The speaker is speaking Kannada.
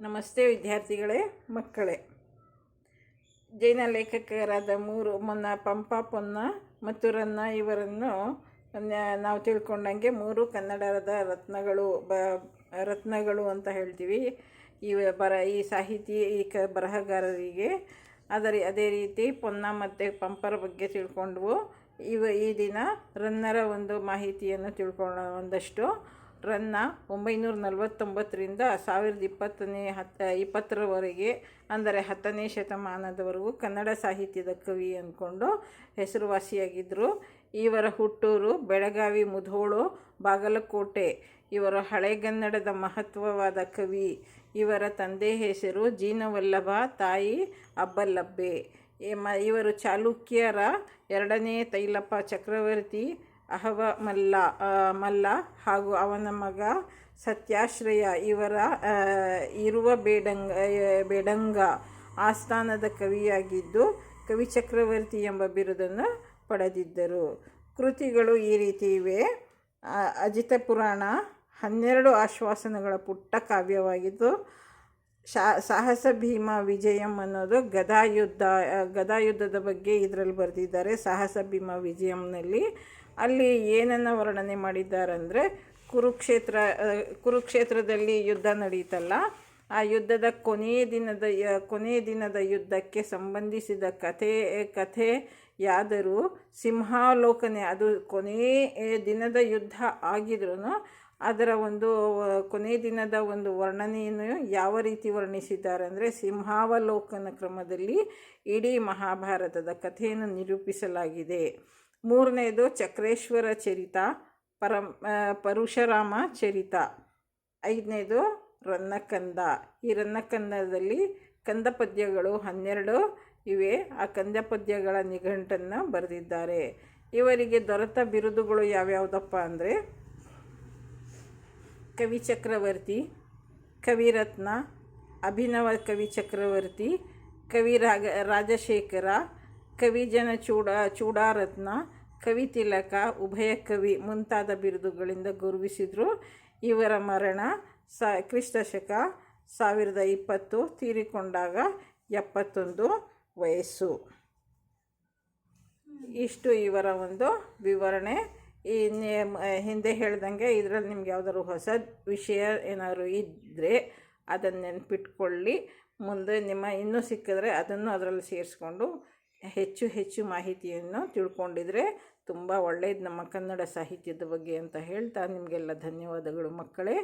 ನಮಸ್ತೆ ವಿದ್ಯಾರ್ಥಿಗಳೇ, ಮಕ್ಕಳೇ. ಜೈನ ಲೇಖಕರಾದ ಮೂರು, ಮೊನ್ನ ಪಂಪ, ಪೊನ್ನ ಮತ್ತು ರನ್ನ ಇವರನ್ನು ನಾವು ತಿಳ್ಕೊಂಡಂಗೆ ಮೂರು ಕನ್ನಡದ ರತ್ನಗಳು, ಬ, ರತ್ನಗಳು ಅಂತ ಹೇಳ್ತೀವಿ. ಈ ಬರ, ಈ ಸಾಹಿತಿ ಈ ಕ ಬರಹಗಾರರಿಗೆ. ಆದರೆ ಅದೇ ರೀತಿ ಪೊನ್ನ ಮತ್ತು ಪಂಪರ ಬಗ್ಗೆ ತಿಳ್ಕೊಂಡ್ವು. ಇವ, ಈ ದಿನ ರನ್ನರ ಒಂದು ಮಾಹಿತಿಯನ್ನು ತಿಳ್ಕೊಳ್ಳೋಣ ಒಂದಷ್ಟು. ರನ್ನ ಒಂಬೈನೂರ ನಲವತ್ತೊಂಬತ್ತರಿಂದ ಸಾವಿರದ ಇಪ್ಪತ್ತನೇ ಹತ್ತ ಇಪ್ಪತ್ತರವರೆಗೆ, ಅಂದರೆ ಹತ್ತನೇ ಶತಮಾನದವರೆಗೂ ಕನ್ನಡ ಸಾಹಿತ್ಯದ ಕವಿ ಅಂದ್ಕೊಂಡು ಹೆಸರುವಾಸಿಯಾಗಿದ್ದರು ಇವರ ಹುಟ್ಟೂರು, ಬೆಳಗಾವಿ, ಮುಧೋಳು, ಬಾಗಲಕೋಟೆ, ಇವರು ಹಳೆಗನ್ನಡದ ಮಹತ್ವವಾದ ಕವಿ. ಇವರ ತಂದೆ ಹೆಸರು ಜೀನವಲ್ಲಭ, ತಾಯಿ ಅಬ್ಬಲ್ಲಬ್ಬೆ. ಇವರು ಚಾಲುಕ್ಯರ ಎರಡನೇ ತೈಲಪ್ಪ ಚಕ್ರವರ್ತಿ ಅಹವ ಮಲ್ಲ ಮಲ್ಲ ಹಾಗೂ ಅವನ ಮಗ ಸತ್ಯಾಶ್ರಯ ಇವರ ಇರುವ ಬೇಡಂಗ ಬೇಡಂಗ ಆಸ್ಥಾನದ ಕವಿಯಾಗಿದ್ದು ಕವಿ ಚಕ್ರವರ್ತಿ ಎಂಬ ಬಿರುದನ್ನು ಪಡೆದಿದ್ದರು. ಕೃತಿಗಳು ಈ ರೀತಿ ಇವೆ. ಅಜಿತ ಪುರಾಣ ಹನ್ನೆರಡು ಆಶ್ವಾಸನಗಳ ಪುಟ್ಟ ಕಾವ್ಯವಾಗಿದ್ದು ಶಾ ಸಾಹಸ ಭೀಮ ವಿಜಯಂ ಅನ್ನೋದು ಗದಾಯುದ್ಧ ಗದಾಯುದ್ಧದ ಬಗ್ಗೆ ಇದರಲ್ಲಿ ಬರೆದಿದ್ದಾರೆ. ಸಾಹಸ ಭೀಮ ವಿಜಯಂನಲ್ಲಿ ಅಲ್ಲಿ ಏನನ್ನು ವರ್ಣನೆ ಮಾಡಿದ್ದಾರೆ ಅಂದರೆ ಕುರುಕ್ಷೇತ್ರ ಕುರುಕ್ಷೇತ್ರದಲ್ಲಿ ಯುದ್ಧ ನಡೀತಲ್ಲ, ಆ ಯುದ್ಧದ ಕೊನೆಯ ದಿನದ ಕೊನೆಯ ದಿನದ ಯುದ್ಧಕ್ಕೆ ಸಂಬಂಧಿಸಿದ ಕಥೆ ಕಥೆ ಯಾದರೂ ಸಿಂಹಾವಲೋಕನೆ ಅದು ಕೊನೆಯ ದಿನದ ಯುದ್ಧ ಆಗಿದ್ರೂ ಅದರ ಒಂದು ಕೊನೆ ದಿನದ ಒಂದು ವರ್ಣನೆಯನ್ನು ಯಾವ ರೀತಿ ವರ್ಣಿಸಿದ್ದಾರೆ ಅಂದರೆ ಸಿಂಹಾವಲೋಕನ ಕ್ರಮದಲ್ಲಿ ಇಡೀ ಮಹಾಭಾರತದ ಕಥೆಯನ್ನು ನಿರೂಪಿಸಲಾಗಿದೆ. ಮೂರನೆಯದು ಚಕ್ರೇಶ್ವರ ಚರಿತ, ಪರಂ ಪರಶುರಾಮ ಚರಿತ. ಐದನೇದು ರನ್ನಕಂದ. ಈ ರನ್ನಕಂದದಲ್ಲಿ ಕಂದ ಪದ್ಯಗಳು ಹನ್ನೆರಡು ಇವೆ. ಆ ಕಂದ ಪದ್ಯಗಳ ನಿಘಂಟನ್ನು ಬರೆದಿದ್ದಾರೆ. ಇವರಿಗೆ ದೊರೆತ ಬಿರುದುಗಳು ಯಾವ್ಯಾವುದಪ್ಪ ಅಂದರೆ ಕವಿ ಚಕ್ರವರ್ತಿ ಕವಿರತ್ನ ಅಭಿನವ ಕವಿ ಚಕ್ರವರ್ತಿ, ಕವಿ ರಾಗ, ರಾಜಶೇಖರ ಕವಿಜನ ಚೂಡ, ಚೂಡಾರತ್ನ, ಕವಿ ತಿಲಕ, ಉಭಯ ಕವಿ ಮುಂತಾದ ಬಿರುದುಗಳಿಂದ ಗೌರವಿಸಿದರು. ಇವರ ಮರಣ ಸ, ಕ್ರಿಸ್ತಶಕ ಸಾವಿರದ ಇಪ್ಪತ್ತು ತೀರಿಕೊಂಡಾಗ ಎಪ್ಪತ್ತೊಂದು ವಯಸ್ಸು. ಇಷ್ಟು ಇವರ ಒಂದು ವಿವರಣೆ. ಈ ಹಿಂದೆ ಹೇಳ್ದಂಗೆ ಇದರಲ್ಲಿ ನಿಮ್ಗೆ ಯಾವ್ದಾದ್ರು ಹೊಸ ವಿಷಯ ಏನಾದ್ರು ಇದ್ದರೆ ಅದನ್ನು ನೆನ್ಪಿಟ್ಕೊಳ್ಳಿ. ಮುಂದೆ ನಿಮ್ಮ ಇನ್ನೂ ಸಿಕ್ಕಿದ್ರೆ ಅದನ್ನು ಅದರಲ್ಲಿ ಸೇರಿಸ್ಕೊಂಡು ಹೆಚ್ಚು ಹೆಚ್ಚು ಮಾಹಿತಿಯನ್ನು ತಿಳ್ಕೊಂಡಿದ್ರೆ ತುಂಬ ಒಳ್ಳೆಯದು ನಮ್ಮ ಕನ್ನಡ ಸಾಹಿತ್ಯದ ಬಗ್ಗೆ ಅಂತ ಹೇಳ್ತಾ ನಿಮಗೆಲ್ಲ ಧನ್ಯವಾದಗಳು ಮಕ್ಕಳೇ.